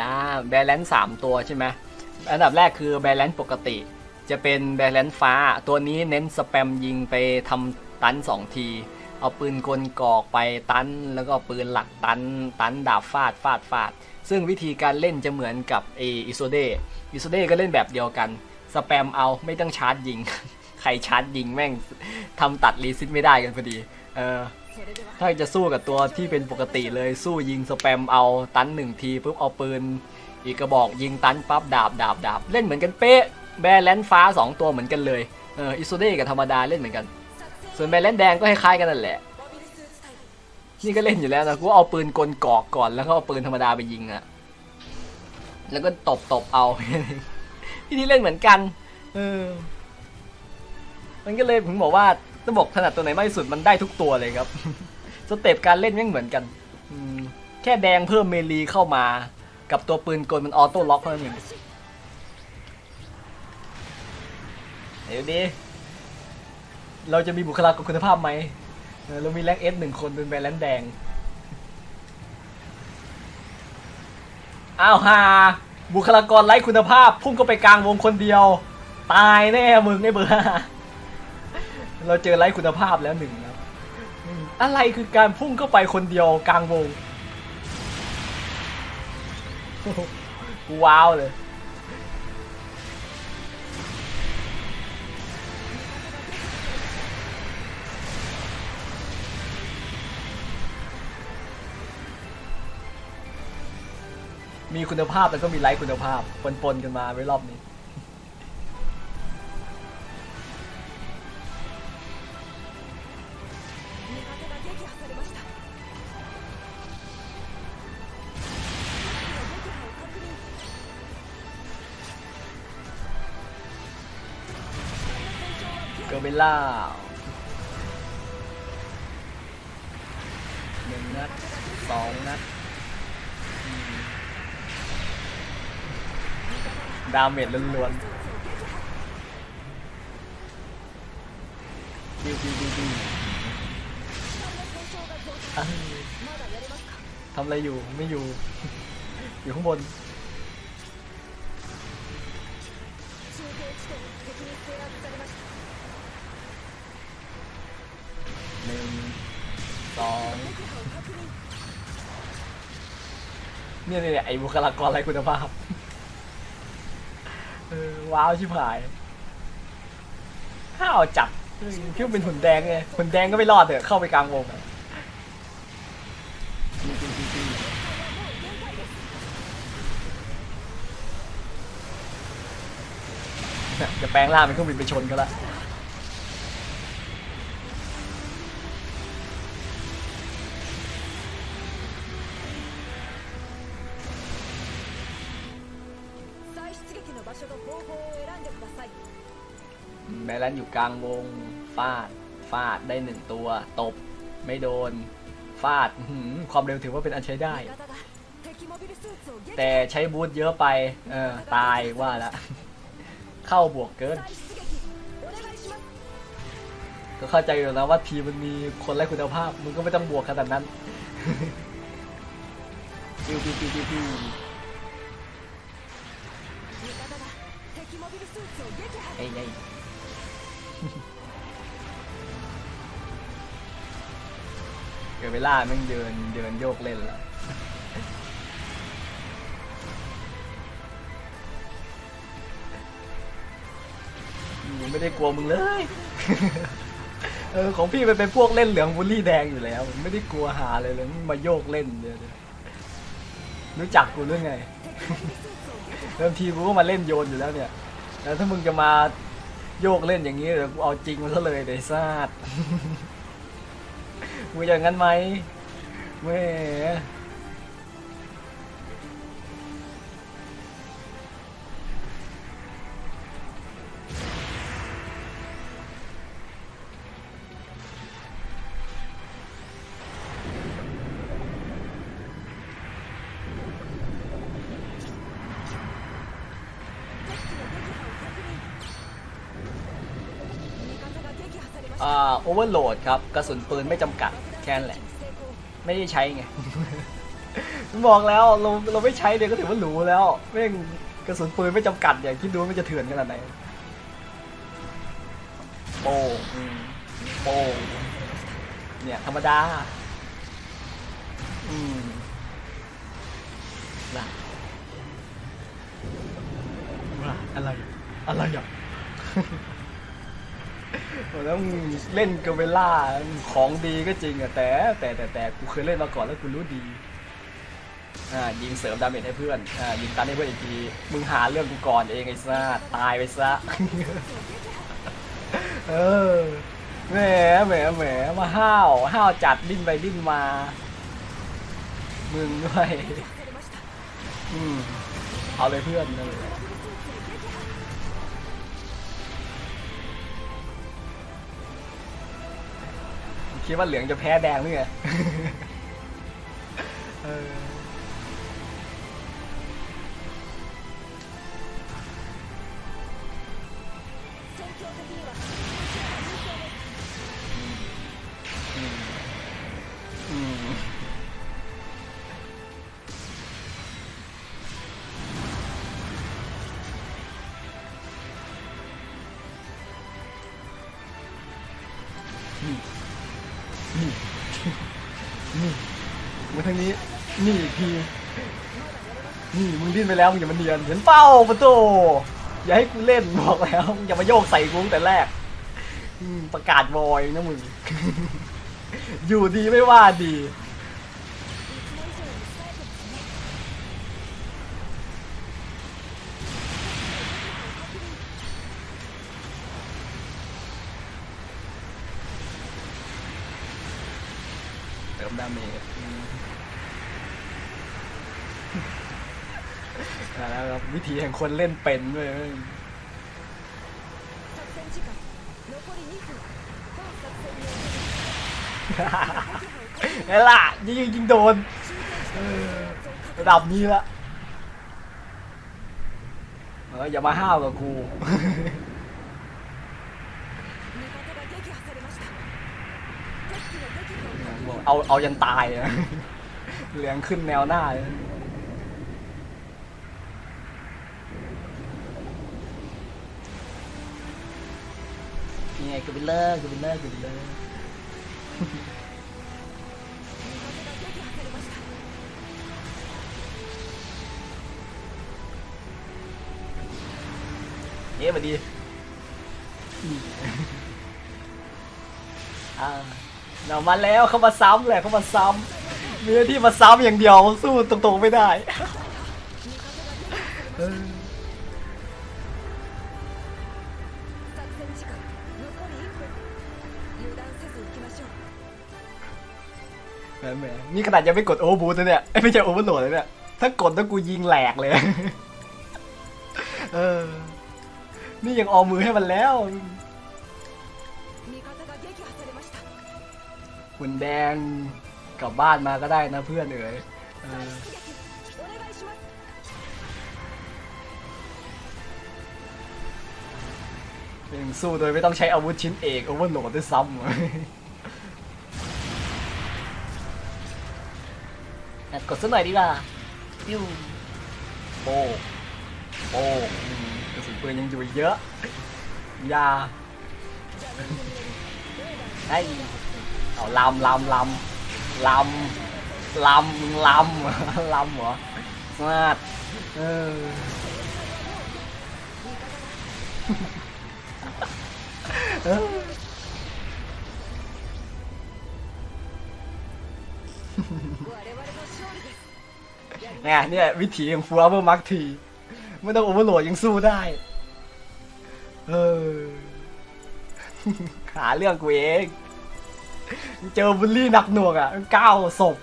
ละแบลนซ์สามตัวใช่ไหมอันดับแรกคือแบลนซ์ปกติ จะเป็นแบลนซ์ฟ้า ตัวนี้เน้นสแปมยิงไปทำตันสองที เอาปืนกลกอกไปตัน แล้วก็ปืนหลักตัน ตันดาบฟาดฟาดฟาด ซึ่งวิธีการเล่นจะเหมือนกับเออิโซเดอิโซเดก็เล่นแบบเดียวกัน สแปมเอาไม่ต้องชาร์จยิง ใครชาร์จยิงแม่งทำตัดรีซิตไม่ได้กันพอดี เออ ถ้าจะสู้กับตัวที่เป็นปกติเลยสู้ยิงสแปมเอาตันหนึ่งทีปุ๊บเอาปืน อีกกระบอกยิงตันปั๊บดาบดาบดาบเล่นเหมือนกันเป๊ะแบรแลนฟ้า 2 ตัวเหมือนกันเลยเอออิโซเดกับธรรมดาเล่นเหมือนกัน ส่วนแบรแลนแดงก็คล้ายๆกันนั่นแหละ นี่ก็เล่นอยู่แล้วนะกูเอาปืนกลกอกก่อนแล้วก็เอาปืนธรรมดาไปยิงอะแล้วก็ตบตบเอาที่นี่เล่นเหมือนกันเออมันก็เลยผมบอกว่า ต้องบอกถนัดตัวไหนมากที่สุดมันได้ทุกตัวเลยครับ สเต็ปการเล่นแม่งเหมือนกันแค่แดงเพิ่มเมลีเข้ามา กับตัวปืนกลมันออโต้ล็อกเท่านั้นเองเดี๋ยวดีเราจะมีบุคลากรคุณภาพไหม เรามีแรงเอสหนึ่งคนเป็นแบรนด์แดง อ้าวฮาบุคลากรไร้คุณภาพ พุ่งเข้าไปกลางวงคนเดียว ตายแน่มึงไอ้เบอร์ เราเจอไร้คุณภาพแล้วหนึ่งนะอืมอะไรคือการพุ่งเข้าไปคนเดียวกลางวงกูว้าวเลยมีคุณภาพแล้วก็มีไร้คุณภาพปนๆกันมาไว้รอบนี้ อร์เบลล่าหนึ่งนัดสองนัดดาเมจล้วนๆดิวดิวดิวดิวทำอะไรอยู่ไม่อยู่ อยู่ข้างบน เนี่ยเนี่ยไอ้บุคลากรไร้คุณภาพเออว้าวชิบหายข้าวจัดเฮ้ยคิดว่าเป็นหุ่นแดงไงหุ่นแดงก็ไม่รอดเถอะเข้าไปกลางวงอะเนี่ยจะแปลงร่างเป็นเครื่องบินไปชนกันละ 出撃の場所の方法を選んでください แมลนอยู่กลางวง ฟาด ฟาดได้หนึ่งตัว ตบ ไม่โดน ฟาดอื้อหือความเร็วถือว่าเป็นอันใช้ได้ 味方が敵モビルスーツを撃破 แต่ใช้บูทเยอะไป เออ ตายว่าละ เข้าบวกเกิน 再出撃お願いします ก็เข้าใจอยู่แล้วว่าทีมมันมีคนไร้คุณภาพ มึงก็ไม่ต้องบวกขนาดนั้น ปิวปิวปิวปิวปิว เอ้ยเอ้ยเกิดเวลาแม่งเดินเดินโยกเล่นล้วยังไม่ได้กลัวมึงเลย เออของพี่มันเป็นพวกเล่นเหลืองบูลลี่แดงอยู่แล้วไม่ได้กลัวหาเลยเลยมึงมาโยกเล่นเดี๋ยวรู้จักกูเรื่องไง เริ่มทีกูก็มาเล่นโยนอยู่แล้วเนี่ย แล้วถ้ามึงจะมาโยกเล่นอย่างนี้เดี๋ยวกูเอาจริงมันซะเลยเดซาดมึงอย่างนั้นไหมแม่ โอเวอร์โหลดครับ กระสุนปืนไม่จำกัดแค่นั้นแหละ ไม่ได้ใช้ไงบอกแล้วเราเราไม่ใช้เนี่ยก็ถือว่าหรูแล้วแม่งกระสุนปืนไม่จำกัดอย่างคิดดูมันจะเถื่อนขนาดไหนโป้งอืมโป้งเนี่ยธรรมดา อืมน่ะว่าอะไร อะไรอะ แล้วมึงเล่นกับเวล่าของดีก็จริงอะแต่แต่แต่แต่กูเคยเล่นมาก่อนแล้วกูรู้ดีอ่ายิงเสริมดาเมจให้เพื่อนอ่ายิงตันให้เพื่อนอีกทีมึงหาเรื่องกูก่อนเองไอ้ซ่าตายไปซะเออแหมแหมแหมมาห้าวห้าวจัดดิ้นไปดิ้นมา มึงด้วยอืมเอาเลยเพื่อนเลย คิดว่าเหลืองจะแพ้แดงหรือไงเอออืม นี่นี่มาทางนี้ นี่อีกที นี่มึงดิ้นไปแล้วมึงอย่ามาเนียนเห็นเป้าประตูอย่าให้กูเล่นบอกแล้วมึงอย่ามาโยกใส่กูตั้งแต่แรกประกาศบอยนะมึง อยู่ดีไม่ว่าดี เติมดาเมจอืม นะครับวิธีแห่งคนเล่นเป็นด้วยนี่ล่ะยิงจริงโดนระดับนี้ละเอออย่ามาห้าวกับกูเอาเอายันตายเลยเหลืองขึ้นแนวหน้าเลย นี่ไกูไปเลิกกูไปเลิกกูไปเลิกเย้มาดีอ่าเรามาแล้วเขามาซ้ำแหละเขามาซ้ำมีหน้าที่มาซ้ำอย่างเดียวสู้ตรงๆไม่ได้ แหมนี่ขนาดยังไม่กดโอเวอร์บูทลยเนี่ยไม่ใช่โอเวอร์โหลดเลยเนี่ยถ้ากดต้องกูยิงแหลกเลย เออ นี่ยังออมมือให้มันแล้ว คุณแดงกลับบ้านมาก็ได้นะเพื่อนเอ๋ยยังสู้โดยไม่ต้องใช้อาวุธชิ้นเอกโอเวอร์โหลดด้วยซ้ำ กดสักหน่อยดีกว่าปิ้วโป้โป้อืมกระสุนปืนยังอยู่อีกเยอะอยาไอ้เอาลำลำลำลำลำลำลำเหรอมาดเออเออ เนี่ยเนี่ยวิถีของฟัลเวอร์มาร์กทีไม่ต้องโอเวอร์โหลดยังสู้ได้เออหาเรื่องกูเองเจอบุลลี่หนักหน่วงอะเก้าศพ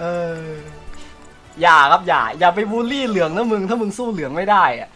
เอออย่าครับอย่า อย่าไปบูลลี่เหลืองนะมึง ถ้ามึงสู้เหลืองไม่ได้อะ